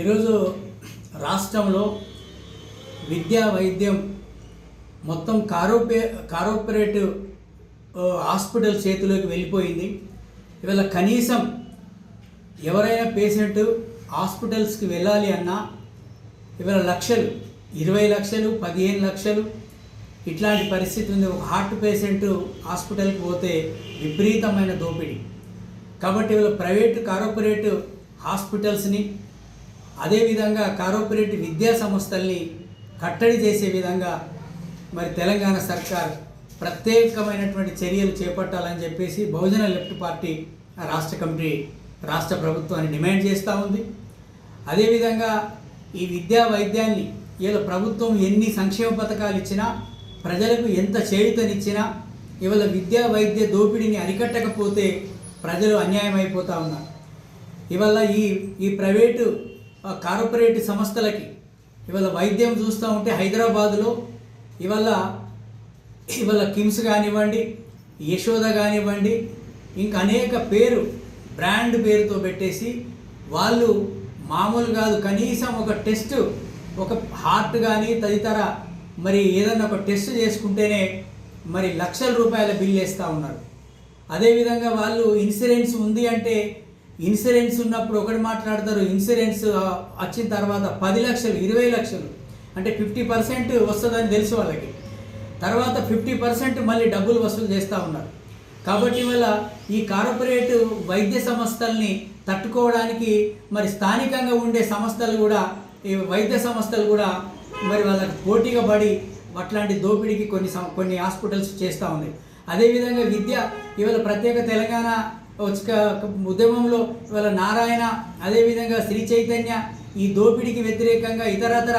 ఈరోజు రాష్ట్రంలో విద్యా వైద్యం మొత్తం కారోపే కార్పొరేటివ్ హాస్పిటల్ చేతిలోకి వెళ్ళిపోయింది. ఇవాళ కనీసం ఎవరైనా పేషెంట్ హాస్పిటల్స్కి వెళ్ళాలి అన్నా ఇవాళ లక్షలు ఇరవై లక్షలు పదిహేను లక్షలు ఇట్లాంటి పరిస్థితి ఉంది. ఒక హార్ట్ పేషెంట్ హాస్పిటల్కి పోతే విపరీతమైన దోపిడీ. కాబట్టి ఇవాళ ప్రైవేటు కార్పొరేట్ హాస్పిటల్స్ని అదేవిధంగా కార్పొరేట్ విద్యా సంస్థల్ని కట్టడి చేసే విధంగా మరి తెలంగాణ సర్కార్ ప్రత్యేకమైనటువంటి చర్యలు చేపట్టాలని చెప్పేసి బహుజన లెఫ్ట్ పార్టీ రాష్ట్ర కమిటీ రాష్ట్ర ప్రభుత్వాన్ని డిమాండ్ చేస్తూ ఉంది. అదేవిధంగా ఈ విద్యా వైద్యాన్ని ఇవాళ ప్రభుత్వం ఎన్ని సంక్షేమ పథకాలు ఇచ్చినా ప్రజలకు ఎంత చేయుతనిచ్చినా ఇవాళ విద్యా వైద్య దోపిడీని అరికట్టకపోతే ప్రజలు అన్యాయం అయిపోతూ ఉన్నారు. ఇవాళ ఈ ఈ ప్రైవేటు కార్పొరేట్ సంస్థలకి. ఇవాళ వైద్యం చూస్తూ ఉంటే హైదరాబాదులో ఇవాళ ఇవాళ కిమ్స్ కానివ్వండి యశోద కానివ్వండి ఇంకా అనేక పేరు బ్రాండ్ పేరుతో పెట్టేసి వాళ్ళు మామూలు కాదు కనీసం ఒక టెస్ట్ ఒక హార్ట్ కానీ తదితర మరి ఏదన్నా ఒక టెస్ట్ చేసుకుంటేనే మరి లక్షల రూపాయల బిల్ వేస్తూ ఉన్నారు. అదేవిధంగా వాళ్ళు ఇన్సూరెన్స్ ఉంది అంటే ఇన్సూరెన్స్ ఉన్నప్పుడు ఒకటి మాట్లాడతారు ఇన్సూరెన్స్ వచ్చిన తర్వాత పది లక్షలు ఇరవై లక్షలు. అంటే ఫిఫ్టీ పర్సెంట్ వస్తుందని తెలుసు వాళ్ళకి. తర్వాత ఫిఫ్టీ పర్సెంట్ మళ్ళీ డబ్బులు వసూలు చేస్తూ ఉన్నారు. కాబట్టి వల్ల ఈ కార్పొరేట్ వైద్య సంస్థల్ని తట్టుకోవడానికి మరి స్థానికంగా ఉండే సంస్థలు కూడా ఈ వైద్య సంస్థలు కూడా మరి వాళ్ళకి పోటీగా పడి అట్లాంటి దోపిడీకి కొన్ని సం- కొన్ని హాస్పిటల్స్ చేస్తూ ఉన్నాయి అదేవిధంగా విద్య ఇవాళ ప్రత్యేక తెలంగాణ ఉద్యమంలో ఇవాళ నారాయణ అదేవిధంగా శ్రీ చైతన్య ఈ దోపిడీకి వ్యతిరేకంగా ఇతరతర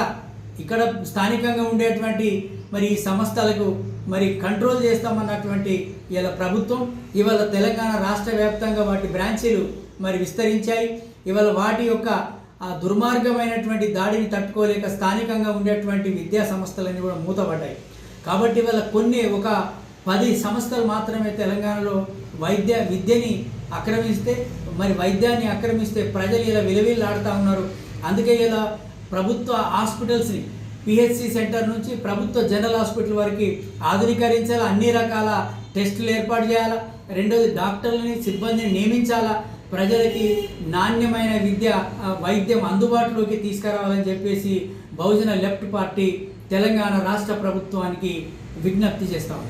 ఇక్కడ స్థానికంగా ఉండేటువంటి మరి ఈ సంస్థలకు మరి కంట్రోల్ చేస్తామన్నటువంటి ఇవాళ ప్రభుత్వం ఇవాళ తెలంగాణ రాష్ట్ర వ్యాప్తంగా వాటి బ్రాంచీలు మరి విస్తరించాయి. ఇవాళ వాటి యొక్క ఆ దుర్మార్గమైనటువంటి దాడిని తట్టుకోలేక స్థానికంగా ఉండేటువంటి విద్యా సంస్థలన్నీ కూడా మూతపడ్డాయి. కాబట్టి ఇవాళ కొన్ని ఒక పది సంస్థలు మాత్రమే తెలంగాణలో వైద్య విద్యని ఆక్రమిస్తే మరి వైద్యాన్ని ఆక్రమిస్తే ప్రజలు ఇలా విలవిల్లాడుతూ ఉన్నారు. అందుకే ఇలా ప్రభుత్వ హాస్పిటల్స్ని పిహెచ్సి సెంటర్ నుంచి ప్రభుత్వ జనరల్ హాస్పిటల్ వరకు ఆధునీకరించాలా అన్ని రకాల టెస్టులు ఏర్పాటు చేయాలా రెండోది డాక్టర్లని సిబ్బందిని నియమించాలా ప్రజలకి నాణ్యమైన విద్య వైద్యం అందుబాటులోకి తీసుకురావాలని చెప్పేసి బహుజన లెఫ్ట్ పార్టీ తెలంగాణ రాష్ట్ర ప్రభుత్వానికి విజ్ఞప్తి చేస్తాము